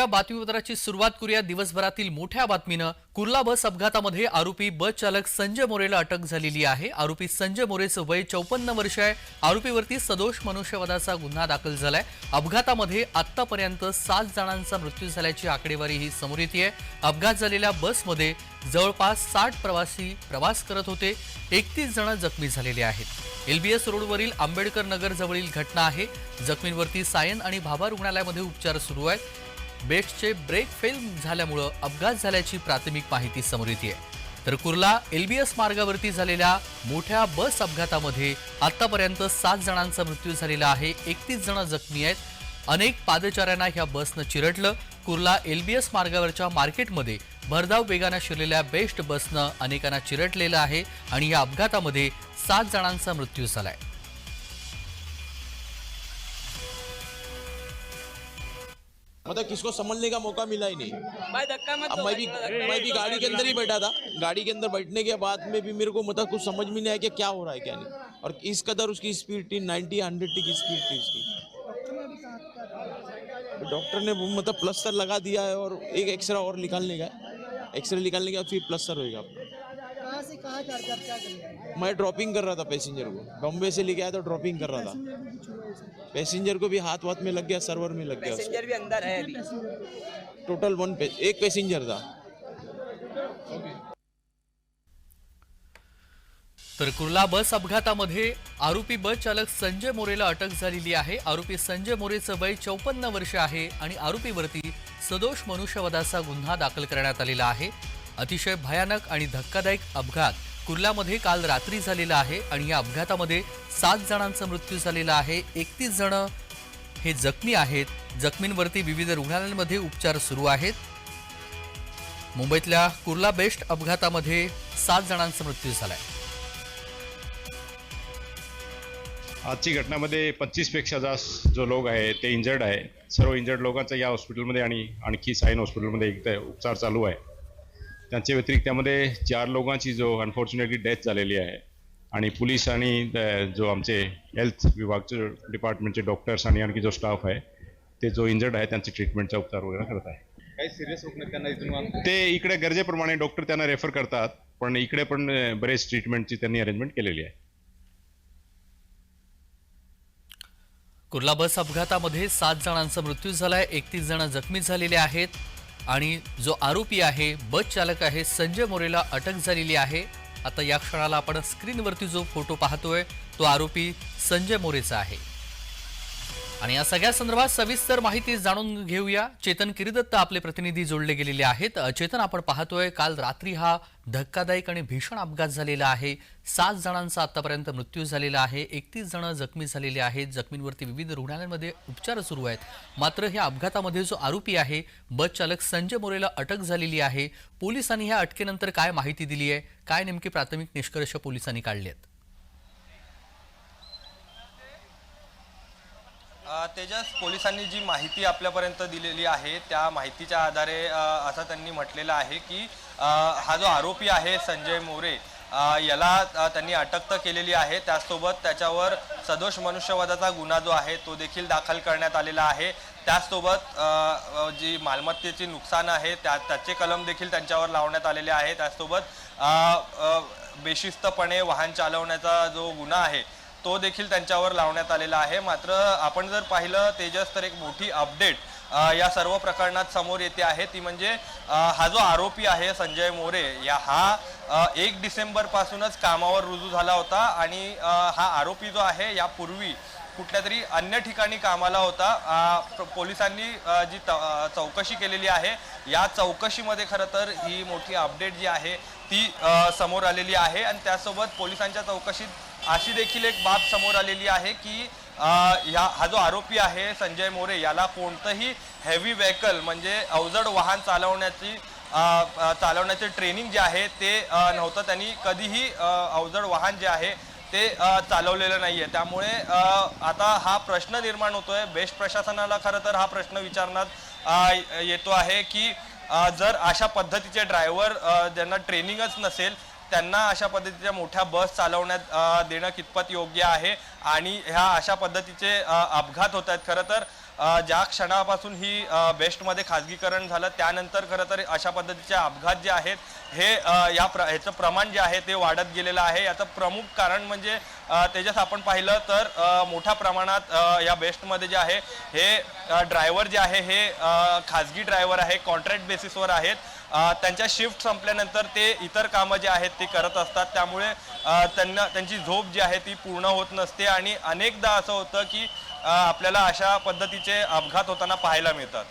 या बातमीपत्राची सुरुवात करूया. दिवसभरातील मोठ्या बातमीनं कुर्ला बस अपघातामध्ये आरोपी बस चालक संजय मोरेला अटक झालेली आहे. आरोपी संजय मोरेचं वय चौपन्न वर्ष आहे. आरोपीवरती सदोष मनुष्यवधाचा गुन्हा दाखल झालाय. अपघातामध्ये आतापर्यंत सात जणांचा मृत्यू झाल्याची आकडेवारी ही समोर येते अपघात झालेल्या बसमध्ये जवळपास साठ प्रवासी प्रवास करत होते. एकतीस जण जखमी झालेले आहेत. एलबीएस रोडवरील आंबेडकर नगर जवळील घटना आहे. जखमींवरती सायन आणि भाभा रुग्णालयामध्ये उपचार सुरू आहेत. बेस्टचे ब्रेक फेल झाल्यामुळं अपघात झाल्याची प्राथमिक माहिती समोर येते तर कुर्ला एलबीएस मार्गावरती झालेल्या मोठ्या बस अपघातामध्ये आतापर्यंत सात जणांचा मृत्यू झालेला आहे एकतीस जण जखमी आहेत. अनेक पादचाऱ्यांना ह्या बसनं चिरटलं कुर्ला एलबीएस मार्गावरच्या मार्केटमध्ये भरधाव वेगानं शिरलेल्या बेस्ट बसनं अनेकांना चिरटलेलं आहे आणि या अपघातामध्ये सात जणांचा मृत्यू झाला आहे मतलब किसको समझने का मौका मिला ही नहीं। भाई धक्का मत अब मैं भी मैं भी गाड़ी के अंदर ही बैठा था। गाड़ी के अंदर बैठने के बाद में भी मेरे को मतलब कुछ समझ में नहीं आया कि क्या हो रहा है क्या नहीं। और इस कदर उसकी स्पीड थी 90 हंड्रेड की स्पीड थी उसकी। डॉक्टर ने मतलब प्लस्तर लगा दिया है और एक एक्सरे और निकालने का एक्सरे निकालने का फिर प्लस्तर होएगा। आपका कहाँ थे क्या कर थे मैं ड्रॉपिंग कर रहा था पैसेंजर को। बॉम्बे से लेके आया तो ड्रॉपिंग कर रहा था। पैसेंजर को भी हाथ वाथ में लग गया सर्वर में लग गया। पैसेंजर भी अंदर है अभी। टोटल वन पे एक पैसेंजर था। तर कुर्ला बस अपघातामध्ये आरोपी बस चालक संजय मोरेला अटक झालेली आहे. आरोपी संजय मोरेचं वय चौपन्न वर्ष आहे आणि आरोपीवरती सदोष मनुष्यवधाचा गुन्हा दाखल करण्यात आलेला आहे. अतिशय भयानक आणि धक्कादायक अपघात कुर्ल्यामध्ये काल रात्री झालेला आहे आणि या अपघातामध्ये सात जणांचा मृत्यू झालेला आहे. एकतीस जण हे जखमी आहेत. जखमींवरती विविध रुग्णालयांमध्ये उपचार सुरू आहेत. मुंबईतल्या कुर्ला बेस्ट अपघातामध्ये सात जणांचा मृत्यू झालाय. आजची घटनामध्ये पच्चीसपेक्षा जास्त जो लोक आहे ते इंजर्ड आहे. सर्व इंजर्ड लोकांचा या हॉस्पिटलमध्ये आणि आणखी साईन हॉस्पिटलमध्ये एक उपचार चालू आहे. त्यांच्या व्यतिरिक्त त्यामध्ये चार लोकांची जो अनफॉर्च्युनेटली डेथ झालेली आहे आणि पोलीस आणि जो आमचे हेल्थ विभागचे डिपार्टमेंटचे डॉक्टर्स आणि आणखी जो स्टाफ आहे ते जो इंजर्ड आहे त्यांचे ट्रीटमेंटचा उपचार वगैरे करत आहे. काही सिरियस रुग्ण त्यांना इथून ते इकडे गरजेप्रमाणे डॉक्टर त्यांना रेफर करतात पण इकडे पण बरेच ट्रीटमेंटची त्यांनी अरेंजमेंट केलेली आहे. कुर्ला बस अपघातामध्ये सात जणांचा मृत्यू झालाय एकतीस जण जखमी झालेले आहेत. आणि जो आरोपी आहे बस चालक आहे संजय मोरेला अटक झालेली आहे. आता या क्षणाला आपण स्क्रीनवरती जो फोटो पाहतोय तो आरोपी संजय मोरेचा आहे. आणि या सगळ्या संदर्भात सविस्तर माहिती जाणून घेऊया. चेतन किरीदत्त आपले प्रतिनिधी जोडले गेलेले आहेत. चेतन आपण पाहतोय काल रात्री हा धक्कादायक आणि भीषण अपघात झालेला आहे. सात जणांचा आतापर्यंत मृत्यू झालेला आहे. एकतीस जण जखमी झालेले आहेत. जखमींवरती विविध रुग्णालयांमध्ये उपचार सुरू आहेत. मात्र ह्या अपघातामध्ये जो आरोपी आहे बस चालक संजय मोरेला अटक झालेली आहे. पोलिसांनी ह्या अटकेनंतर काय माहिती दिली आहे काय नेमके प्राथमिक निष्कर्ष पोलिसांनी काढले आहेत अ, तेजस पोलिसांनी जी माहिती आपल्यापर्यंत दिलेली आहे त्या माहितीच्या आधारे असं त्यांनी म्हटलेलं आहे की हा जो आरोपी आहे संजय मोरे याला त्यांनी अटक तर केलेली आहे त्याचसोबत त्याच्यावर सदोष मनुष्यवादाचा गुन्हा जो आहे तो देखील दाखल करण्यात आलेला आहे. त्याचसोबत जी मालमत्तेची नुकसान आहे त्या त्याचे कलम देखील त्यांच्यावर लावण्यात आलेले आहे. त्याचसोबत बेशिस्तपणे वाहन चालवण्याचा जो गुन्हा आहे तो देखील त्यांच्यावर लावण्यात आलेला आहे. मात्र आपण जर पाहिलं तेजस तर एक मोठी अपडेट या सर्व प्रकरणात समोर येते आहे. ती म्हणजे हा जो आरोपी आहे संजय मोरे या हा एक डिसेंबरपासूनच कामावर रुजू झाला होता आणि हा आरोपी जो आहे यापूर्वी कुठल्या तरी अन्य ठिकाणी कामाला होता. पोलिसांनी जी त- चौकशी केलेली आहे या चौकशीमध्ये खरं तर ही मोठी अपडेट जी आहे ती समोर आलेली आहे. आणि त्यासोबत पोलिसांच्या चौकशीत अशी देखील एक बाब समोर आलेली आहे की या ह्या हा जो आरोपी आहे संजय मोरे याला कोणतंही हेवी व्हेकल म्हणजे अवजड वाहन चालवण्याची चालवण्याचे ट्रेनिंग जे आहे ते नव्हतं. त्यांनी कधीही अवजड वाहन जे आहे ते चालवलेलं नाही आहे त्यामुळे आता हा प्रश्न निर्माण होतोय. बेस्ट प्रशासनाला खरं तर हा प्रश्न विचारण्यात येतो आहे की जर अशा पद्धतीचे ड्रायव्हर ज्यांना ट्रेनिंगच नसेल त्यांना अशा पद्धतीच्या मोठ्या बस चालवण्यात देणं कितपत योग्य आहे आणि ह्या अशा पद्धतीचे अपघात होत आहेत. खरं तर ज्या क्षणापासून ही बेस्टमध्ये खाजगीकरण झालं त्यानंतर खरं तर अशा पद्धतीचे अपघात जे आहेत हे या प्र ह्याचं प्रमाण जे आहे ते वाढत गेलेलं आहे. याचं प्रमुख कारण म्हणजे त्याच्यात आपण पाहिलं तर मोठ्या प्रमाणात या बेस्टमध्ये जे आहे हे ड्रायव्हर जे आहे हे खाजगी ड्रायव्हर आहे कॉन्ट्रॅक्ट बेसिसवर आहेत. त्यांच्या शिफ्ट संपल्यानंतर ते इतर कामं जे आहेत ते करत असतात. त्यामुळे त्यांना त्यांची झोप जी आहे ती पूर्ण होत नसते आणि अनेकदा असं होतं की आपल्याला अशा पद्धतीचे अपघात होताना पाहायला मिळतात.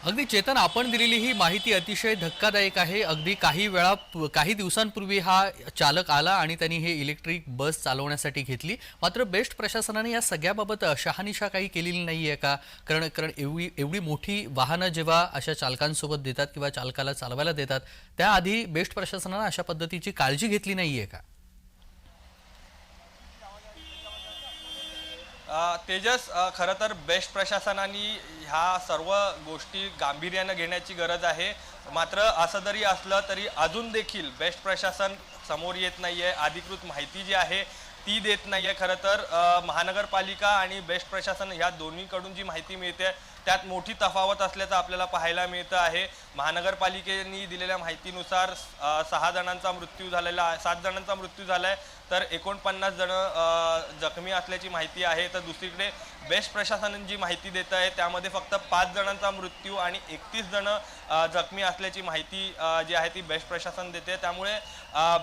अगदी चेतन आपण दिलेली ही माहिती अतिशय धक्कादायक आहे. अगदी काही वेळा काही दिवसांपूर्वी हा चालक आला आणि त्यांनी हे इलेक्ट्रिक बस चालवण्यासाठी घेतली. मात्र बेस्ट प्रशासनाने या सगळ्याबाबत शहानिशा काही केलेली नाही आहे का? कारण कारण एवढी एवढी मोठी वाहनं जेव्हा अशा चालकांसोबत देतात किंवा चालकाला चालवायला देतात त्याआधी बेस्ट प्रशासनानं अशा पद्धतीची काळजी घेतली नाही आहे का? तेजस खरं तर बेस्ट प्रशासनाने ह्या सर्व गोष्टी गांभीर्यानं घेण्याची गरज आहे. मात्र असं जरी असलं तरी अजून देखील बेस्ट प्रशासन समोर येत नाही आहे अधिकृत माहिती जी आहे ती देत नाही आहे खरं तर महानगरपालिका आणि बेस्ट प्रशासन ह्या दोन्हीकडून जी माहिती मिळते त्यात मोठी तफावत असल्याचं आपल्याला पाहायला मिळतं आहे. महानगरपालिकेने दिलेल्या माहितीनुसार सहा जणांचा मृत्यू झालेला आहे सात जणांचा मृत्यू झाला आहे तर एकोणपन्नास जण जखमी असल्याची माहिती आहे. तर दुसरीकडे बेस्ट प्रशासनाने जी माहिती देत आहे त्यामध्ये फक्त पाच जणांचा मृत्यू आणि एकतीस जण जखमी असल्याची माहिती जी आहे ती बेस्ट प्रशासन देते. त्यामुळे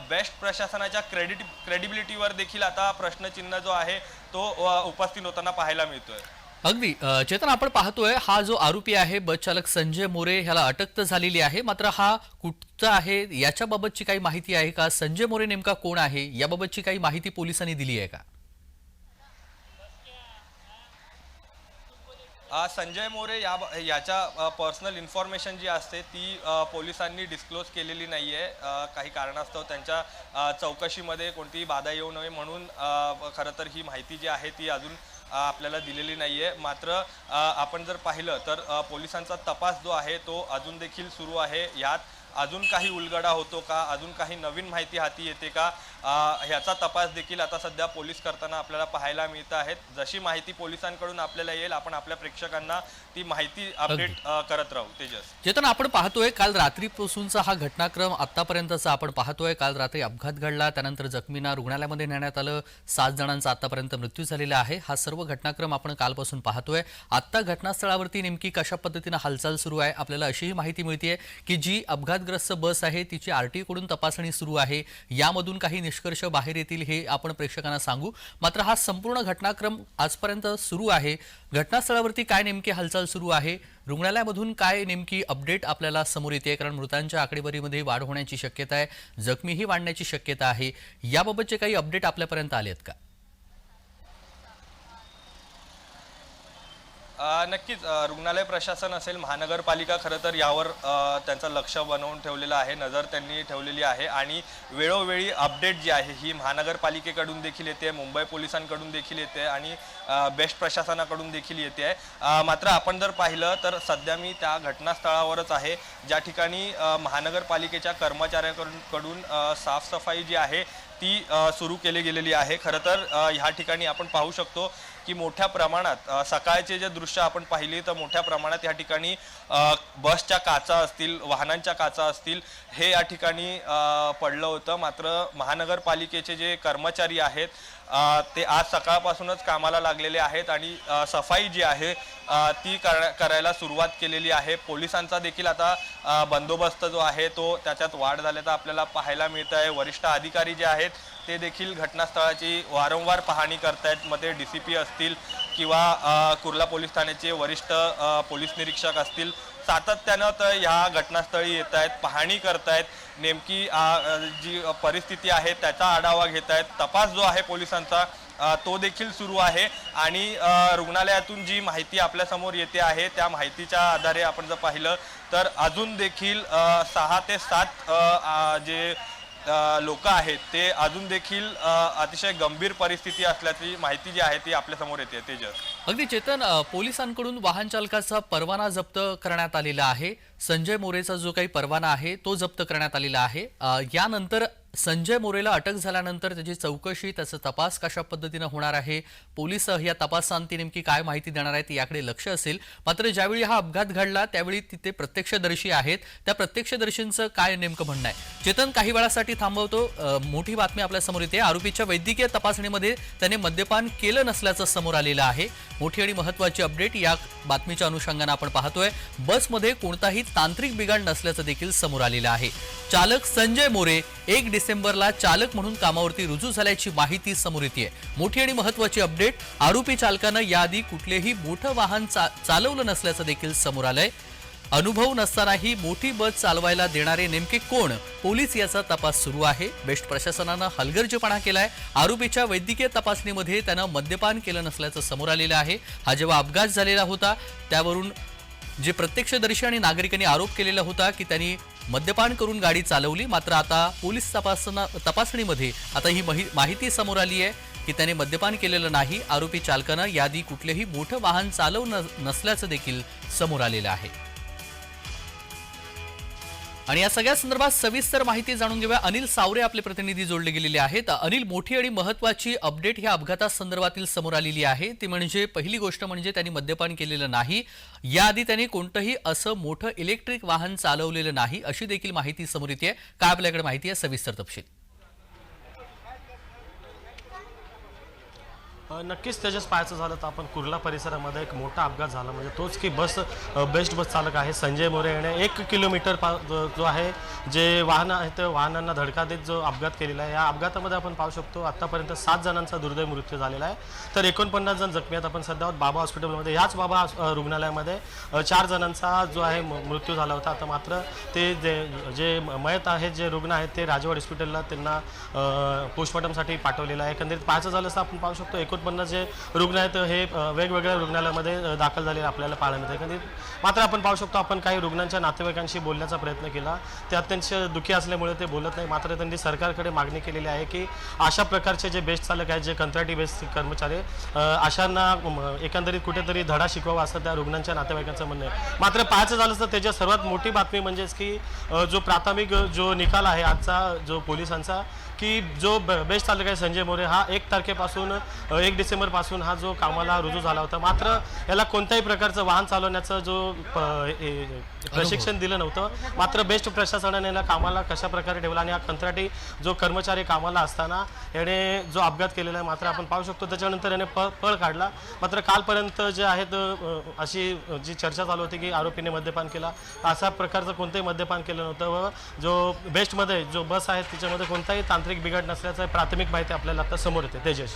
बेस्ट प्रशासनाच्या क्रेडिट क्रेडिबिलिटीवर देखील आता प्रश्नचिन्ह जो आहे तो उपस्थित होताना पाहायला मिळतोय. अगदी. चेतन आपण पाहतोय हा जो आरोपी आहे बस चालक संजय मोरे ह्याला अटक तर झालेली आहे मात्र हा कुठचा आहे याच्याबाबतची काही माहिती आहे का? संजय मोरे नेमका कोण आहे? याबाबतची काही माहिती पोलिसांनी दिली आहे का? संजय मोरे या याच्या पर्सनल इन्फॉर्मेशन जी असते ती पोलिसांनी डिस्क्लोज केलेली नाही आहे काही कारणास्तव त्यांच्या चौकशीमध्ये कोणतीही बाधा येऊ नये म्हणून खरं तर ही माहिती जी आहे ती अजून आपल्याला दिलेली नाही आहे मात्र आपण जर पाहिलं तर पोलिसांचा तपास जो आहे तो अजून देखील सुरू आहे. यात अजून काही उलगडा होतो का? अजून काही नवीन माहिती हाती येते का? ह्याचा तपास देखील आता सध्या पोलीस करताना आपल्याला पाहायला मिळत आहेत. जशी माहिती पोलिसांकडून आपल्याला येईल आपण आपल्या प्रेक्षकांना ती माहिती अपडेट करत राहू. तेजस. चेतन आपण पाहतोय काल रात्रीपासूनचा हा घटनाक्रम आतापर्यंतचा आपण पाहतोय. काल रात्री अपघात घडला. त्यानंतर जखमींना रुग्णालयामध्ये नेण्यात आलं. सात जणांचा आतापर्यंत मृत्यू झालेला आहे. हा सर्व घटनाक्रम आपण कालपासून पाहतोय. आत्ता घटनास्थळावरती नेमकी कशा पद्धतीनं हालचाल सुरू आहे आपल्याला अशीही माहिती मिळते की जी अपघातग्रस्त बस आहे तिची आरटी कडून तपासणी सुरू आहे. यामधून काही निष्कर्ष बाहेर येतील हे आपण प्रेक्षकांना सांगू. मात्र हा संपूर्ण घटनाक्रम आजपर्यंत सुरू आहे. घटनास्थळावरती काय नेमकी हालचाल सुरू आहे? रुग्णालयामधून काय नेमकी अपडेट आपल्याला समोर येते? कारण मृतांच्या आकडेवारीमध्ये वाढ होण्याची शक्यता आहे. जखमीही वाढण्याची शक्यता आहे. याबाबतचे काही अपडेट आपल्यापर्यंत आले आहेत का? नक्कीच रुग्णालय प्रशासन असेल महानगरपालिका खरं तर यावर त्यांचं लक्ष बनवून ठेवलेलं आहे नजर त्यांनी ठेवलेली आहे आणि वेळोवेळी अपडेट जी आहे ही महानगरपालिकेकडून देखील येते मुंबई पोलिसांकडून देखील येते आणि बेस्ट प्रशासनाकडून देखील येते. आहे मात्र आपण जर पाहिलं तर सध्या मी त्या घटनास्थळावरच आहे. ज्या ठिकाणी महानगरपालिकेच्या कर्मचाऱ्यांकडून साफसफाई जी आहे ती सुरू केली गेलेली आहे. खरं तर ह्या ठिकाणी आपण पाहू शकतो की मोठ्या प्रमाणात सकाळचे जे दृश्य आपण पाहिले तर मोठ्या प्रमाणात या ठिकाणी बसच्या काचा असतील वाहनांच्या काचा असतील हे या ठिकाणी पडलं होतं. मात्र महानगरपालिकेचे जे कर्मचारी आहेत ते आज सकाळपासूनच कामाला लागलेले आहेत आणि सफाई जी आहे ती कर करायला सुरुवात केलेली आहे. पोलिसांचा देखील आता बंदोबस्त जो आहे तो त्याच्यात वाढ झाल्याचा आपल्याला पाहायला मिळत आहे वरिष्ठ अधिकारी जे आहेत ते देखील घटनास्थळाची वारंवार पाहणी करतायत. मग ते डी सी पी असतील किंवा कुर्ला पोलीस ठाण्याचे वरिष्ठ पोलीस निरीक्षक असतील सातत्यानं तर ह्या घटनास्थळी येत आहेत पाहणी करतायत. नेमकी जी परिस्थिती आहे त्याचा आढावा घेत आहेत तपास जो आहे पोलिसांचा तो देखील सुरू आहे. आणि रुग्णालयातून जी माहिती आपल्यासमोर येते आहे त्या माहितीच्या आधारे आपण जर पाहिलं तर अजून देखील सहा ते सात जे लोक आहेत ते अजून देखील अतिशय गंभीर परिस्थिती असल्याची माहिती जी आहे ती आपल्यासमोर येते तेजस. अगदी चेतन पोलिसांकडून वाहन चालकाचा परवाना जप्त करण्यात आलेला आहे. संजय मोरेचा जो काही परवाना आहे तो जप्त करण्यात आलेला आहे. यानंतर संजय मोरेला अटक झाल्यानंतर त्याची चौकशी त्याचा तपास कशा पद्धतीनं होणार आहे पोलीस या तपासांती नेमकी काय माहिती देणार आहेत याकडे लक्ष असेल. मात्र ज्यावेळी हा अपघात घडला त्यावेळी तिथे प्रत्यक्षदर्शी आहेत. त्या प्रत्यक्षदर्शींचं काय नेमकं म्हणणं आहे? चेतन काही वेळासाठी थांबवतो. मोठी बातमी आपल्यासमोर येते. आरोपीच्या वैद्यकीय तपासणीमध्ये त्याने मद्यपान केलं नसल्याचं समोर आलेलं आहे. मोठी आणि महत्वाची अपडेट या बातमीच्या अनुषंगानं आपण पाहतोय. बसमध्ये कोणताही तांत्रिक बिघाड नसल्याचं देखील समोर आलेलं आहे. चालक संजय मोरे एक डिसेंबरला चालक म्हणून कामावरती रुजू झाल्याची माहिती समोर येते मोठी आणि महत्वाची अपडेट आरोपी चालकानं याआधी कुठलेही मोठं वाहन चा- चालवलं नसल्याचं देखील समोर आलंय. अनुभव नसतानाही मोठी बस चालवायला देणारे नेमके कोण? पोलीस याचा तपास सुरू आहे. बेस्ट प्रशासनानं हलगर्जीपणा केलाय. आरोपीच्या वैद्यकीय तपासणीमध्ये त्यानं मद्यपान केलं नसल्याचं समोर आलेलं आहे. हा जेव्हा अपघात झालेला होता त्यावरून जे प्रत्यक्षदर्शी आणि नागरिकांनी आरोप केलेला होता की त्यांनी मद्यपान करून गाडी चालवली मात्र आता पोलीस तपासना तपासणीमध्ये आता ही माहि- माहिती समोर आली आहे की त्याने मद्यपान केलेलं नाही. आरोपी चालकानं यादी कुठलेही मोठं वाहन चालवलं नसल्याचं देखील समोर आलेलं आहे. आणि या सगळ्या संदर्भात सविस्तर माहिती जाणून घेऊया. अनिल सावरे आपले प्रतिनिधी जोडले गेलेले आहेत. अनिल मोठी आणि महत्वाची अपडेट ह्या अपघाता संदर्भातील समोर आलेली आहे. ती म्हणजे पहिली गोष्ट म्हणजे त्यांनी मद्यपान केलेलं नाही. याआधी त्यांनी कोणतंही असं मोठं इलेक्ट्रिक वाहन चालवलेलं नाही अशी देखील माहिती समोर येते. काय आपल्याकडे माहिती आहे? सविस्तर तपशील. नक्कीच त्याच्याच पाहायचं झालं तर आपण कुर्ला परिसरामध्ये एक मोठा अपघात झाला. म्हणजे तोच की बस बेस्ट बस चालक आहे संजय मोरे. याने एक किलोमीटर पा जो आहे जे वाहनं आहेत ते वाहनांना धडका देत जो अपघात केलेला आहे या अपघातामध्ये आपण पाहू शकतो आत्तापर्यंत सात जणांचा दुर्दैव मृत्यू झालेला आहे. तर एकोणपन्नास जण जखमी आहेत. आपण सध्या बाबा हॉस्पिटलमध्ये. याच बाबा रुग्णालयामध्ये चार जणांचा जो आहे म- मृत्यू झाला होता. आता मात्र ते जे जे मयत आहेत जे रुग्ण आहेत ते राजवाड हॉस्पिटलला त्यांना पोस्टमॉर्टमसाठी पाठवलेलं आहे. एकंदरीत पाहायचं झालं असं आपण पाहू शकतो एकोणपन्नास जे रुग्ण आहेत हे वेगवेगळ्या रुग्णालयामध्ये दाखल झालेले आपल्याला पाहायला मिळतं. कधी मात्र आपण पाहू शकतो आपण काही रुग्णांच्या नातेवाईकांशी बोलण्याचा प्रयत्न केला. ते अत्यंत दुःखी असल्यामुळे ते बोलत नाही. मात्र त्यांनी सरकारकडे मागणी केलेली आहे की अशा प्रकारचे जे बेस्ट चालक आहेत जे कंत्राटी बेस्ट कर्मचारी अशांना एकंदरीत कुठेतरी धडा शिकवावा असं त्या रुग्णांच्या नातेवाईकांचं म्हणणं आहे. मात्र पाहायचं झालं तर त्याच्या सर्वात मोठी बातमी म्हणजेच की जो प्राथमिक जो निकाल आहे आजचा जो पोलिसांचा की जो ब- बेस्ट चालक आहे संजय मोरे हा एक तारखेपासून एक डिसेंबरपासून हा जो कामाला रुजू झाला होता. मात्र याला कोणत्याही प्रकारचं वाहन चालवण्याचं जो प्रशिक्षण दिलं नव्हतं. मात्र बेस्ट प्रशासनाने याला कामाला कशा प्रकारे ठेवला आणि हा कंत्राटी जो कर्मचारी कामाला असताना याने जो अपघात केलेला आहे मात्र आपण पाहू शकतो. त्याच्यानंतर याने प पळ काढला. मात्र कालपर्यंत जे आहेत अशी जी चर्चा चालू होती की आरोपीने मद्यपान केला असा प्रकारचं कोणतंही मद्यपान केलं नव्हतं व जो बेस्टमध्ये जो बस आहे त्याच्यामध्ये कोणताही तांत्रिक बिघाड नसल्याचं प्राथमिक माहिती आपल्याला आता समोर येते. तेजस.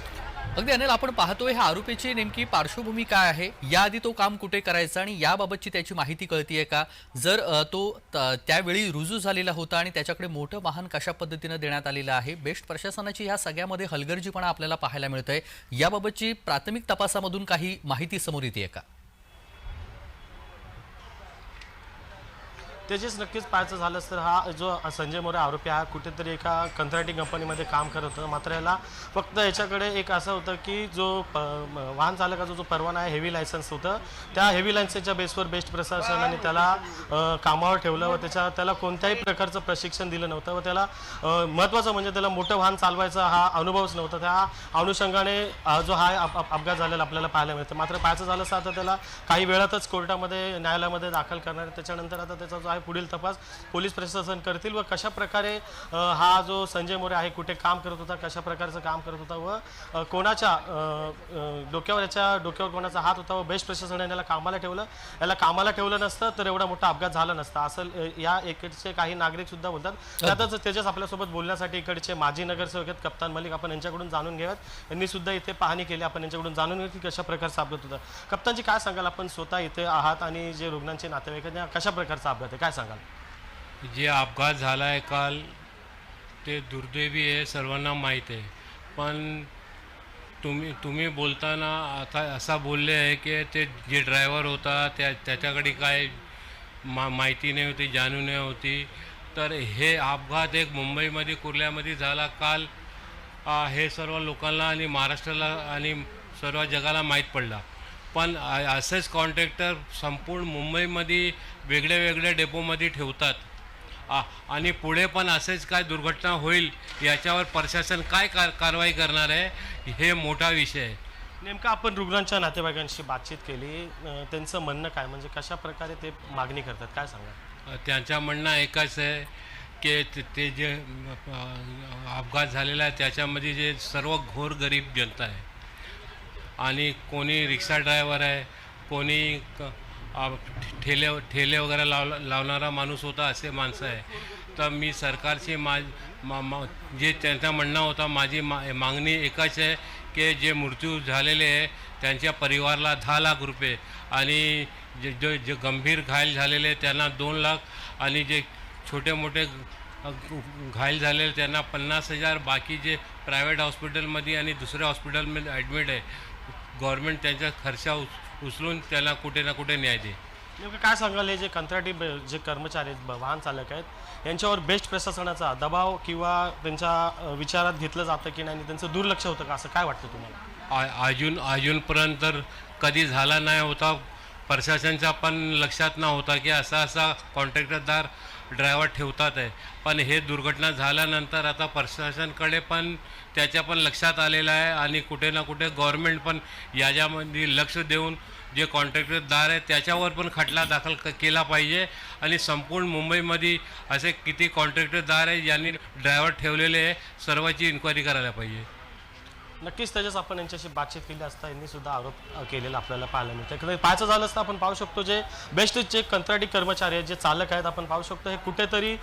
अगदी अनिल आपण पाहतोय ह्या आरोपीची नेमकी पार्श्वभूमी काय आहे? याआधी तो काम कुठे करायचा आणि याबाबतची त्याची माहिती कळतीये का? जर तो त- त्यावेळी रुजू झालेला होता आणि त्याच्याकडे मोठं वाहन कशा पद्धतीनं देण्यात आलेलं आहे? बेस्ट प्रशासनाची ह्या सगळ्यामध्ये हलगर्जीपणा आपल्याला पाहायला मिळतंय. याबाबतची प्राथमिक तपासामधून काही माहिती समोर येते का? त्याचीच नक्कीच पाहायचं झालंच तर हा जो संजय मोरे आरोपी हा कुठेतरी एका कंत्राटी कंपनीमध्ये काम करत होता. मात्र याला फक्त याच्याकडे एक असं होतं की जो प- वाहन चालकाचा जो परवाना आहे हेवी लायसन्स होतं त्या हेवी लायसन्सच्या बेसवर बेस्ट प्रशासनाने त्याला कामावर ठेवलं व त्याच्या त्याला कोणत्याही प्रकारचं प्रशिक्षण दिलं नव्हतं व त्याला महत्त्वाचं म्हणजे त्याला मोठं वाहन चालवायचा हा अनुभवच नव्हता. त्या अनुषंगाने जो हा अपघात झालेला आपल्याला पाहायला मिळतं. मात्र पाहायचं झालं असं आता त्याला काही वेळातच कोर्टामध्ये न्यायालयामध्ये दाखल करणार त्याच्यानंतर आता त्याचा जो आहे पुढील तपास पोलीस प्रशासन करतील व कशा प्रकारे हा जो संजय मोरे आहे कुठे काम करत होता कशा प्रकारचं काम करत होता व कोणाच्या डोक्यावर याच्या डोक्यावर कोणाचा हात होता व बेस्ट प्रशासनाने याला कामाला ठेवलं याला कामाला ठेवलं नसतं तर एवढा मोठा अपघात झाला नसता. असं या इकडचे काही नागरिक सुद्धा बोलतात. त्यातच तेजस आपल्यासोबत बोलण्यासाठी इकडचे माजी नगरसेवक आहेत कप्तान मलिक. आपण यांच्याकडून जाणून घेऊयात. यांनी सुद्धा इथे पाहणी केली. आपण यांच्याकडून जाणून घेऊ की कशा प्रकारचा अपघात होता. कप्तानजी काय सांगाल? आपण स्वतः इथे आहात आणि जे रुग्णांचे नातेवाईक आहेत, कशा प्रकारचा अपघात आहे? काय सांगाल? जे अपघात झाला आहे काल ते दुर्दैवी आहे सर्वांना माहीत आहे. पण तुम्ही तुम्ही बोलताना आता असा बोलले आहे की ते जे ड्रायव्हर होता त्या त्याच्याकडे काय मा माहिती नाही होती जाणून नाही होती. तर हे अपघात एक मुंबईमध्ये कुर्ल्यामध्ये झाला काल. आ, हे सर्व लोकांना आणि महाराष्ट्राला आणि सर्व जगाला माहीत पडला. पण असेच कॉन्ट्रॅक्टर संपूर्ण मुंबईमध्ये वेगळ्या वेगळ्या डेपोमध्ये ठेवतात. आ- आणि पुढे पण असेच काय दुर्घटना होईल याच्यावर प्रशासन काय कार कारवाई करणार आहे हे मोठा विषय आहे. नेमकं आपण रुग्णांच्या नातेवाईकांशी बातचीत केली. त्यांचं म्हणणं काय? म्हणजे कशा प्रकारे ते मागणी करतात? काय सांगा त्यांचं म्हणणं एकच आहे की ते- जे अपघात झालेला आहे त्याच्यामध्ये जे सर्व घोर गरीब जनता आहे. आणि कोणी रिक्षा ड्रायव्हर आहे कोणी ठेले ठेले वगैरे लाव लावणारा माणूस होता असे माणसं आहे. तर मी सरकारची मा मा- मा- जे त्यांचा म्हणणं होता माझी मा मागणी एकच आहे की जे मृत्यू झालेले आहे त्यांच्या परिवाराला दहा लाख रुपये आणि जे जे जे गंभीर घायल झालेले आहे, त्यांना दोन लाख आणि जे छोटे मोठे घायल झालेले त्यांना पन्नास हजार. बाकी जे प्रायव्हेट हॉस्पिटलमध्ये आणि दुसऱ्या हॉस्पिटलमध्ये ॲडमिट आहे गव्हर्मेंट त्यांचा खर्चा उच उचलून त्याला कुठे ना कुठे न्याय दे. नेमकं काय सांगाल हे जे कंत्राटी ब- जे कर्मचारी आहेत ब- वाहन चालक आहेत यांच्यावर बेस्ट प्रशासनाचा दबाव किंवा त्यांच्या अं, विचारात घेतलं जातं की नाही आणि त्यांचं दुर्लक्ष होतं का? असं काय वाटतं तुम्हाला? आ अजून अजूनपर्यंत तर कधी झाला नाही होता. प्रशासनच्या पण लक्षात न होता की असा असा कॉन्ट्रॅक्टरदार ड्रायव्हर ठेवतात आहे. पण हे दुर्घटना झाल्यानंतर आता प्रशासनकडे पण त्याच्या पण लक्षात आलेलं आहे आणि कुठे ना कुठे गव्हर्नमेंट पण याच्यामध्ये लक्ष देऊन जे कॉन्ट्रॅक्टरदार आहे त्याच्यावर पण खटला दाखल क केला पाहिजे. आणि संपूर्ण मुंबईमध्ये असे किती कॉन्ट्रॅक्टरदार आहे ज्यांनी ड्रायव्हर ठेवलेले आहे सर्वाची इन्क्वायरी करायला पाहिजे. नक्कीच त्याच्याच आपण यांच्याशी बातचीत केली असता यांनी सुद्धा आरोप केलेला आपल्याला पाहायला मिळतं पाहायचं झालं असतं आपण पाहू शकतो जे बेस्ट जे कंत्राटी कर्मचारी आहेत जे चालक आहेत आपण पाहू शकतो. हे कुठेतरी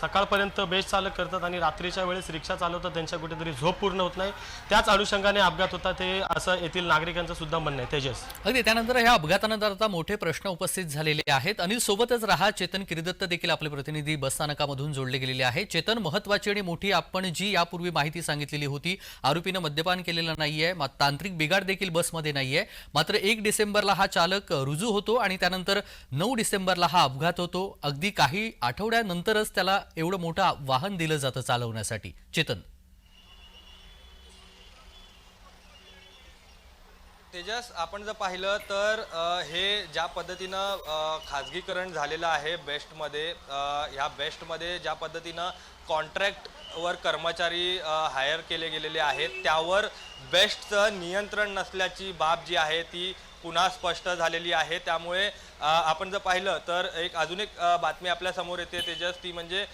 सकाळपर्यंत बेस्ट चालक करतात आणि रात्रीच्या वेळेस रिक्षा चालवतात त्यांच्या कुठेतरी झोप पूर्ण होत नाही. त्याच अनुषंगाने अपघात होता ते असं येथील नागरिकांचं सुद्धा म्हणणं आहे. तेजस. अगदी त्यानंतर ह्या अपघातानंतर आता मोठे प्रश्न उपस्थित झालेले आहेत. आणि सोबतच रहा चेतन किरीदत्त देखील आपले प्रतिनिधी बसस्थानकामधून जोडले गेलेले आहे चेतन महत्वाची आणि मोठी आपण जी यापूर्वी माहिती सांगितलेली होती आरोपीनं मद्यपान केलेलं नाहीये मा- तांत्रिक बिघाड देखील बसमध्ये नाहीये. मात्र एक डिसेंबरला हा चालक रुजू होतो आणि त्यानंतर नऊ डिसेंबरला हा अपघात होतो. अगदी काही आठवड्यानंतरच त्याला एवढं मोठं वाहन दिलं जातं चालवण्यासाठी. चेतन. तेजस आपण जर पाहिलं तर अ, हे ज्या पद्धतीनं अ, खाजगीकरण झालेलं आहे बेस्टमध्ये अ, ह्या बेस्टमध्ये ज्या पद्धतीनं कॉन्ट्रॅक्टवर कर्मचारी हायर केले गेलेले आहेत त्यावर बेस्टचं नियंत्रण नसल्याची बाब जी आहे ती पुन्हा स्पष्ट झालेली आहे. त्यामुळे आपण जर पाहिलं तर एक अजून एक बातमी आपल्यासमोर येते तेजस. ती म्हणजे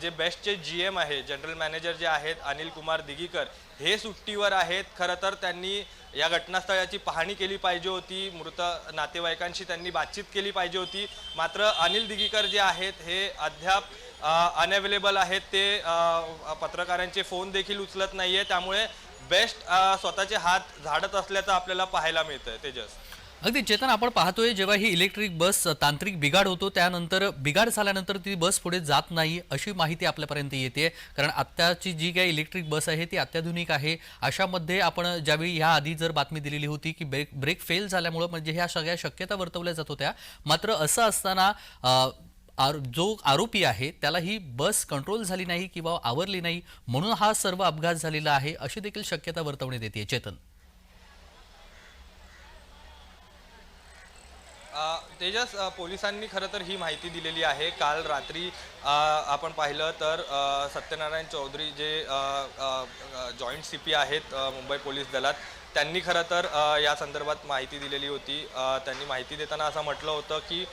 जे बेस्टचे जी एम आहे जनरल मॅनेजर जे आहेत अनिल कुमार दिगीकर हे सुट्टीवर आहेत. खरं तर त्यांनी या घटनास्थळाची पाहणी केली पाहिजे होती. मृत नातेवाईकांशी त्यांनी बातचीत केली पाहिजे होती. मात्र अनिल दिगीकर जे आहेत हे अद्याप अनअवेलेबल आहेत. ते पत्रकारांचे फोन देखील उचलत नाही आहे त्यामुळे बेस्ट स्वतःचे हात झाडत असल्याचं आपल्याला पाहायला मिळतंय. तेजस. अगदी चेतन आपण पाहतोय जेव्हा ही इलेक्ट्रिक बस तांत्रिक बिघाड होतो त्यानंतर बिघाड झाल्यानंतर ती बस पुढे जात नाही अशी माहिती आपल्यापर्यंत येते. कारण आत्ताची जी काही इलेक्ट्रिक बस आहे ती अत्याधुनिक आहे. अशामध्ये आपण ज्यावेळी ह्या आधी जर बातमी दिलेली होती की ब्रेक ब्रेक फेल झाल्यामुळं म्हणजे ह्या सगळ्या शक्यता वर्तवल्या जात होत्या. मात्र असं असताना आर- जो आरोपी आहे त्याला ही बस कंट्रोल झाली नाही किंवा आवरली नाही म्हणून हा सर्व अपघात झालेला आहे अशी देखील शक्यता वर्तवण्यात येते. चेतन. तेजस पोलिसांनी खरं तर ही माहिती दिलेली आहे. काल रात्री आपण पाहिलं तर सत्यनारायण चौधरी जे जॉईंट सी पी आहेत मुंबई पोलीस दलात त्यांनी खरं तर या संदर्भात माहिती दिलेली होती. त्यांनी माहिती देताना असं म्हटलं होतं की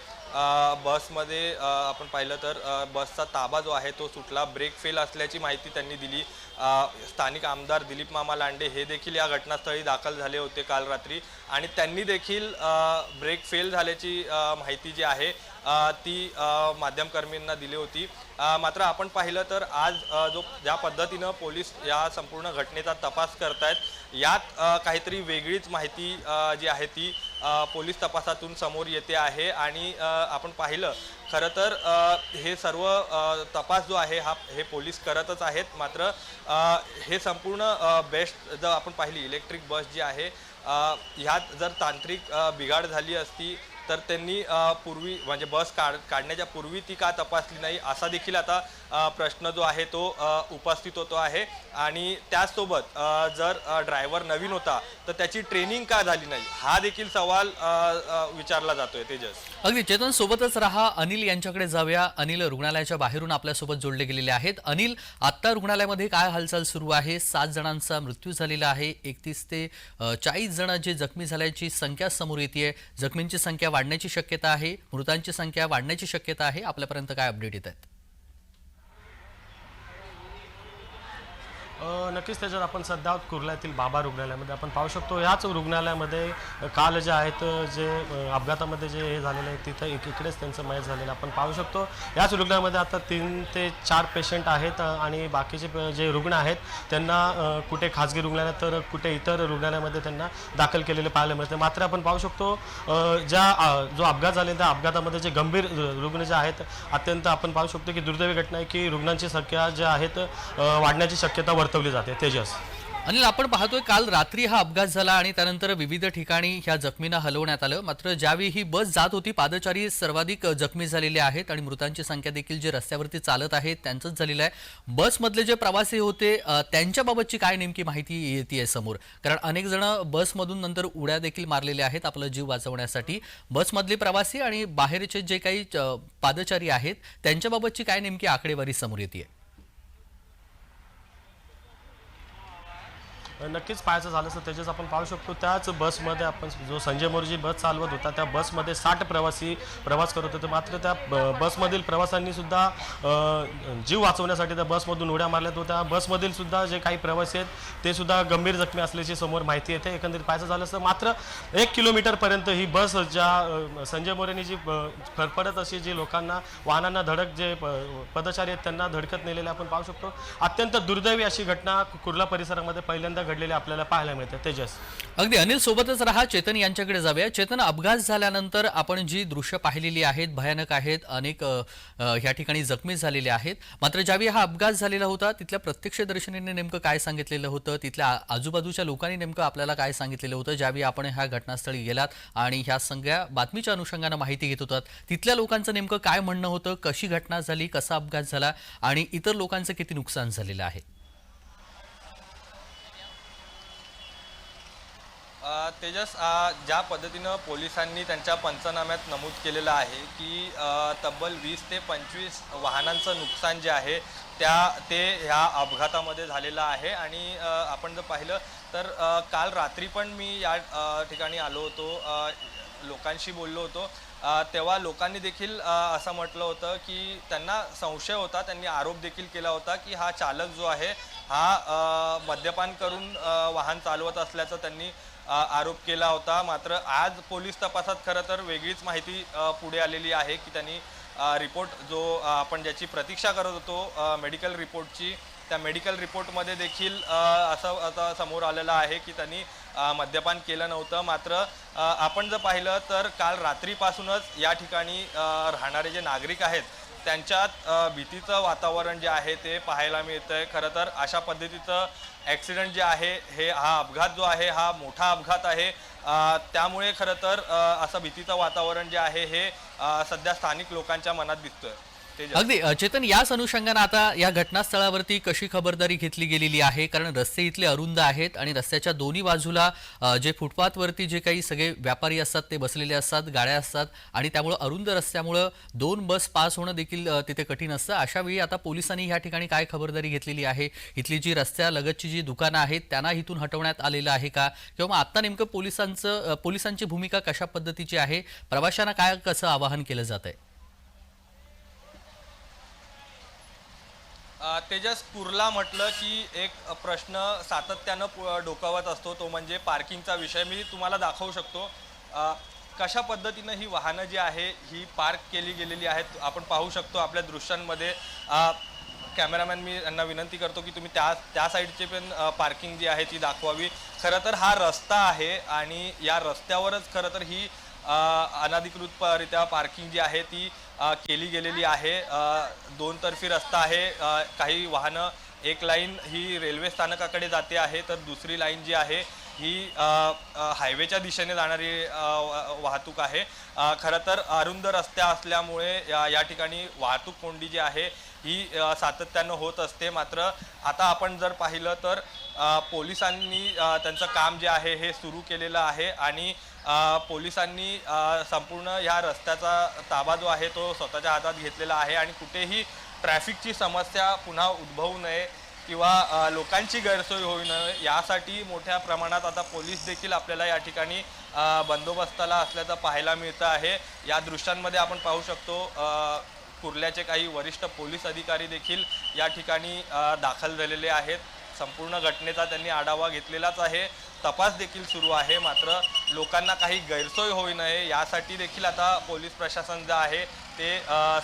बसमध्ये आपण पाहिलं तर बसचा ताबा जो आहे तो सुटला ब्रेक फेल असल्याची माहिती त्यांनी दिली. स्थानिक आमदार दिलीप मामा लांडे हे देखील या घटनास्थळी दाखल झाले होते काल रात्री. आणि त्यांनी देखील ब्रेक फेल झाल्याची माहिती जी आहे ती माध्यमकर्मींना दिली होती. मात्र आपण पाहिलं तर आज जो ज्या पद्धतीनं पोलीस या संपूर्ण घटनेचा तपास करतायत यात काहीतरी वेगळीच माहिती जी आहे ती पोलीस तपासातून समोर येते आहे. आणि आपण पाहिलं खरं तर हे सर्व तपास जो आहे हा हे पोलीस करतच आहेत. मात्र हे संपूर्ण बेस्ट जर आपण पाहिली इलेक्ट्रिक बस जी आहे ह्यात जर तांत्रिक बिघाड झाली असती तर त्यांनी पूर्वी म्हणजे बस काढ काढण्याच्या पूर्वी ती का तपासली नाही असा देखील आता प्रश्न जो आहे तो उपस्थित होतो आहे. आणि त्याचसोबत जर ड्रायव्हर नवीन होता तर त्याची ट्रेनिंग का झाली नाही? हा देखील सवाल विचारला जातोय तेजस. अगदी चेतन सोबतच रहा अनिल यांच्याकडे जाऊया. अनिल रुग्णालयाच्या बाहेरून आपल्यासोबत जोडले गेलेले आहेत. अनिल आत्ता रुग्णालयामध्ये काय हालचाल सुरू आहे? सात जणांचा मृत्यू झालेला आहे. एकतीस ते चाळीस जण जे जखमी झाल्याची संख्या समोर येते जखमींची संख्या वाढण्याची शक्यता आहे मृतांची संख्या वाढण्याची शक्यता आहे. आपल्यापर्यंत काय अपडेट येत आहेत? नक्कीच त्याच्यावर आपण सध्या आहोत कुर्ल्यातील बाबा रुग्णालयामध्ये आपण पाहू शकतो. याच रुग्णालयामध्ये काल जे आहेत जे अपघातामध्ये जे हे झालेलं आहे तिथं एक इकडेच त्यांचं मयत झालेलं आपण पाहू शकतो. याच रुग्णालयामध्ये आता तीन ते चार पेशंट आहेत आणि बाकीचे जे रुग्ण आहेत त्यांना कुठे खाजगी रुग्णालयात तर कुठे इतर रुग्णालयामध्ये त्यांना दाखल केलेले पाहायला मिळते. मात्र आपण पाहू शकतो ज्या जो अपघात झाले त्या अपघातामध्ये जे गंभीर रुग्ण जे आहेत अत्यंत आपण पाहू शकतो की दुर्दैवी घटना आहे की रुग्णांची संख्या ज्या आहेत वाढण्याची शक्यता वर्तवली जाते तेजस. अनिल आपण पाहतोय काल रात्री हा अपघात झाला आणि त्यानंतर विविध ठिकाणी ह्या जखमींना हलवण्यात आलं. मात्र ज्यावेळी ही बस जात होती पादचारी सर्वाधिक जखमी झालेले आहेत आणि मृतांची संख्या देखील जे रस्त्यावरती चालत आहेत त्यांचंच झालेलं आहे. बसमधले जे प्रवासी होते त्यांच्याबाबतची काय नेमकी माहिती येते समोर? कारण अनेक जण बसमधून नंतर उड्या देखील मारलेल्या आहेत आपला जीव वाचवण्यासाठी. बसमधले प्रवासी आणि बाहेरचे जे काही पादचारी आहेत त्यांच्याबाबतची काय नेमकी आकडेवारी समोर येते नक्कीच पाहायचं झालं तर त्याच्याच आपण पाहू शकतो. त्याच बसमध्ये आपण जो संजय मोरजी बस चालवत होता त्या बसमध्ये साठ प्रवासी प्रवास करत होते. मात्र त्या बसमधील प्रवाशांनी सुद्धा जीव वाचवण्यासाठी त्या बसमधून उड्या मारल्यात होत्या. बसमधील सुद्धा जे काही प्रवासी आहेत ते सुद्धा गंभीर जखमी असल्याची समोर माहिती येते. एकंदरीत पाहायचं झालं तर मात्र एक किलोमीटरपर्यंत ही बस ज्या संजय मोरेंनी जी फरफडत अशी जी लोकांना वाहनांना धडक जे प- पदचारी आहेत त्यांना धडकत नेलेले आपण पाहू शकतो. अत्यंत दुर्दैवी अशी घटना कुर्ला परिसरामध्ये पहिल्यांदा घडलेले आपल्याला पाहायला मिळतात तेजस. अगदी अनिल सोबतच रहा चेतन यांच्याकडे जाऊया. चेतन अपघात झाल्यानंतर आपण जी दृश्य पाहिलेली आहेत भयानक आहेत अनेक ह्या ठिकाणी जखमी झालेले आहेत. मात्र ज्यावेळी हा अपघात झालेला होता तिथल्या प्रत्यक्षदर्शनीने नेमकं काय सांगितलेलं होतं तिथल्या आजूबाजूच्या लोकांनी नेमकं आपल्याला काय सांगितलेलं होतं ज्यावेळी आपण ह्या घटनास्थळी गेलात आणि ह्या सगळ्या बातमीच्या अनुषंगानं माहिती घेत होतात तिथल्या लोकांचं नेमकं काय म्हणणं होतं कशी घटना झाली कसा अपघात झाला आणि इतर लोकांचं किती नुकसान झालेलं आहे? तेजस ज्या पद्धतीनं पोलिसांनी त्यांच्या पंचनाम्यात नमूद केलेलं आहे की तब्बल वीस ते पंचवीस वाहनांचं नुकसान जे आहे त्या ते ह्या अपघातामध्ये झालेलं आहे. आणि आपण जर पाहिलं तर काल रात्री पण मी या ठिकाणी आलो होतो लोकांशी बोललो होतो. तेव्हा लोकांनी देखील असं म्हटलं होतं की त्यांना संशय होता त्यांनी आरोप देखील केला होता की हा चालक जो आहे हा मद्यपान करून वाहन चालवत असल्याचं त्यांनी आरोप केला होता. मात्र आज पोलीस तपासात खरं तर वेगळीच माहिती पुढे आलेली आहे की त्यांनी रिपोर्ट जो आपण ज्याची प्रतीक्षा करत होतो मेडिकल रिपोर्टची त्या मेडिकल रिपोर्टमध्ये देखील असं आता समोर आलेलं आहे की त्यांनी मद्यपान केलं नव्हतं. मात्र आपण जर पाहिलं तर काल रात्रीपासूनच या ठिकाणी राहणारे जे नागरिक आहेत त्यांच्यात भीतीचं वातावरण जे आहे ते पाहायला मिळतं आहे खरं तर अशा पद्धतीचं ॲक्सिडेंट जे आहे हे हा अपघात जो आहे हा मोठा अपघात आहे. त्यामुळे खरं तर असं भीतीचं वातावरण जे आहे हे सध्या स्थानिक लोकांच्या मनात दिसतोय. अगदी चेतन याच अनुषंगानं आता या घटनास्थळावरती कशी खबरदारी घेतली गेलेली आहे? कारण रस्ते इथले अरुंद आहेत आणि रस्त्याच्या दोन्ही बाजूला जे फुटपाथवरती जे काही सगळे व्यापारी असतात ते बसलेले असतात गाड्या असतात आणि त्यामुळं अरुंद रस्त्यामुळं दोन बस पास होणं देखील तिथे कठीण असतं. अशा वेळी आता पोलिसांनी ह्या ठिकाणी काय खबरदारी घेतलेली आहे? इथली जी रस्त्यालगतची जी दुकानं आहेत त्यांना इथून हटवण्यात आलेलं आहे का? किंवा मग आता नेमकं पोलिसांचं पोलिसांची भूमिका कशा पद्धतीची आहे? प्रवाशांना काय कसं आवाहन केलं जात आहे तेजस कुर्ला म्हटलं की एक प्रश्न सातत्यानं डोकावत असतो. तो म्हणजे पार्किंगचा विषय. मी तुम्हाला दाखवू शकतो. कशा पद्धतीनं ही वाहनं जी आहे ही पार्क केली गेलेली आहेत आपण पाहू शकतो आपल्या दृश्यांमध्ये. कॅमेरामॅन मी यांना विनंती करतो की तुम्ही त्या त्या साईडची पण पार्किंग जी आहे ती दाखवावी. खरं तर हा रस्ता आहे आणि या रस्त्यावरच खरं तर ही अ, अनधिकृतरित्या पार्किंग जी आहे ती केली गेलेली आहे. दोन दोनतर्फी रस्ता आहे. काही वाहनं एक लाईन ही रेल्वे स्थानकाकडे जाते आहे तर दुसरी लाईन जी आहे ही हायवेच्या दिशेने जाणारी वाहतूक आहे. खरं तर अरुंद रस्त्या असल्यामुळे या या ठिकाणी वाहतूक कोंडी जी आहे ही सातत्यानं होत असते. मात्र आता आपण जर पाहिलं तर पोलिसांनी त्यांचं काम जे आहे हे सुरू केलेलं आहे आणि पोलिसांनी संपूर्ण ह्या रस्त्याचा ताबा जो आहे तो स्वतःच्या हातात घेतलेला आहे आणि कुठेही ट्रॅफिकची समस्या पुन्हा उद्भवू नये किंवा लोकांची गैरसोय होऊ नये यासाठी मोठ्या प्रमाणात आता पोलीस देखील आपल्याला या ठिकाणी बंदोबस्ताला असल्याचं पाहायला मिळतं आहे. या दृश्यांमध्ये आपण पाहू शकतो कुर्ल्याचे काही वरिष्ठ पोलीस अधिकारी देखील या ठिकाणी दाखल झालेले आहेत. संपूर्ण घटनेचा त्यांनी आढावा घेतलेलाच आहे. तपास देखील सुरू आहे. मात्र लोकांना काही गैरसोय होऊ नये यासाठी देखील आता पोलीस प्रशासन जे आहे ते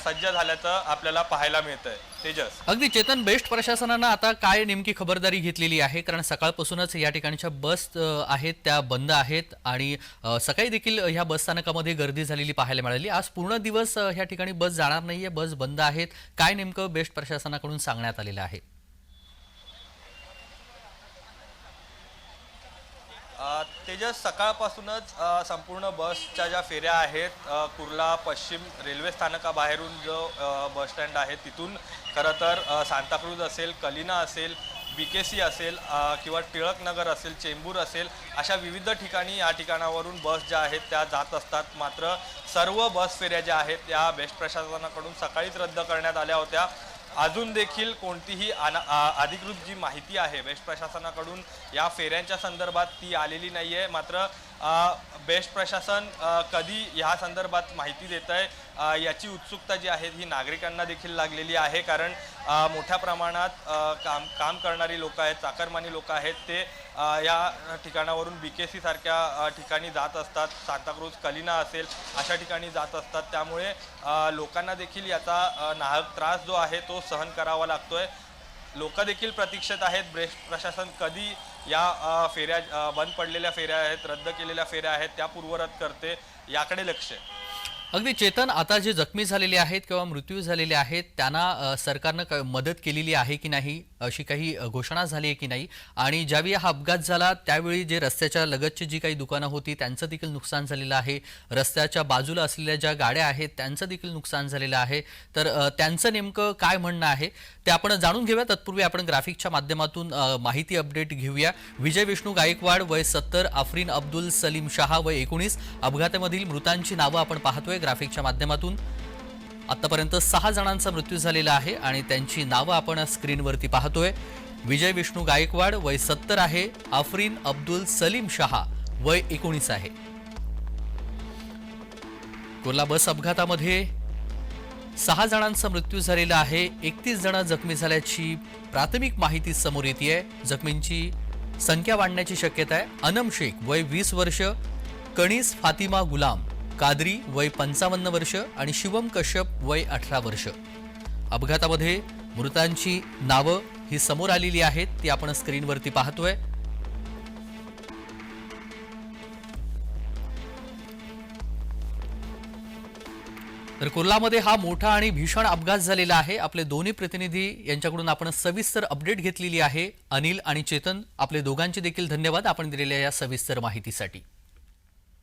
सज्ज झाल्याचं आपल्याला पाहायला मिळतंय. तेजस. अगदी चेतन बेस्ट प्रशासनानं आता काय नेमकी खबरदारी घेतलेली आहे? कारण सकाळपासूनच या ठिकाणच्या बस आहेत त्या बंद आहेत आणि सकाळी देखील ह्या बस स्थानकामध्ये गर्दी झालेली पाहायला मिळाली. आज पूर्ण दिवस ह्या ठिकाणी बस जाणार नाहीये बस बंद आहेत. काय नेमकं बेस्ट प्रशासनाकडून सांगण्यात आलेलं आहे? तेजस सकाळपासूनच संपूर्ण बसच्या ज्या फेऱ्या आहेत कुर्ला पश्चिम रेल्वे स्थानकाबाहेरून जो बस स्टँड आहे तिथून खरं तर सांताक्रूज असेल कलिना असेल बी के सी असेल किंवा टिळकनगर असेल चेंबूर असेल अशा विविध ठिकाणी या ठिकाणावरून बस ज्या आहेत त्या जात असतात. मात्र सर्व बस फेऱ्या ज्या आहेत त्या बेस्ट प्रशासनाकडून सकाळीच रद्द करण्यात आल्या होत्या. अजून देखील कोणतीही अधिकृत जी माहिती आहे बेस्ट प्रशासनाकडून या फेऱ्यांच्या संदर्भात ती आलेली नाही आहे मात्र बेस्ट प्रशासन कधी ह्या संदर्भात माहिती देत आहे याची उत्सुकता जी आहे ही नागरिकांना देखील लागलेली आहे. कारण मोठ्या प्रमाणात काम काम करणारी लोक आहेत चाकरमानी लोक आहेत ते या ठिकाणावरून बी के सीसारख्या ठिकाणी जात असतात. सांताक्रूज कलिना असेल अशा ठिकाणी जात असतात. त्यामुळे लोकांना देखील याचा नाहक त्रास जो आहे तो सहन करावा लागतोय. लोक देखील प्रतीक्षेत आहेत. ब्रेस्ट प्रशासन कधी या फेऱ्या बंद पडलेल्या फेऱ्या आहेत रद्द केलेल्या फेऱ्या आहेत त्या पूर्वरत करते. याकडे लक्ष आहे. अगदी चेतन आता जे जखमी झालेले आहेत किंवा मृत्यू झालेले आहेत त्यांना सरकारनं क- मदत केलेली आहे की नाही? अशी काही घोषणा झाली आहे की नाही? आणि ज्यावेळी हा अपघात झाला त्यावेळी जे रस्त्याच्या लगतची जी काही दुकानं होती त्यांचं देखील नुकसान झालेलं आहे. रस्त्याच्या बाजूला असलेल्या ज्या गाड्या आहेत त्यांचं देखील नुकसान झालेलं आहे. तर त्यांचं नेमकं काय म्हणणं आहे ते आपण जाणून घेऊया. तत्पूर्वी आपण ग्राफिकच्या माध्यमातून माहिती अपडेट घेऊया. विजय विष्णू गायकवाड वय सत्तर आफरीन अब्दुल सलीम शहा वय एकोणीस. अपघातामधील मृतांची नावं आपण पाहतोय ग्राफिकच्या माध्यमातून. आतापर्यंत सहा जणांचा मृत्यू झालेला आहे आणि त्यांची नावं आपण स्क्रीनवरती पाहतोय. विजय विष्णू गायकवाड वय सत्तर आहे आफरीन अब्दुल सलीम शहा वय एकोणीस आहे. कुर्ला बस अपघातामध्ये सहा जणांचा मृत्यू झालेला आहे एकतीस जण जखमी झाल्याची प्राथमिक माहिती समोर येते जखमींची संख्या वाढण्याची शक्यता आहे. अनम शेख वय वीस वर्ष कणीस फातिमा गुलाम कादरी वय पंचावन्न वर्ष आणि शिवम कश्यप वय अठरा वर्ष. अपघातामध्ये मृतांची नावं ही समोर आलेली आहेत ती आपण स्क्रीनवरती पाहतोय. तर कुर्लामध्ये हा मोठा आणि भीषण अपघात झालेला आहे. आपले दोन्ही प्रतिनिधी यांच्याकडून आपण सविस्तर अपडेट घेतलेली आहे. अनिल आणि चेतन आपले दोघांचे देखील धन्यवाद. आपण दिलेल्या या सविस्तर माहितीसाठी.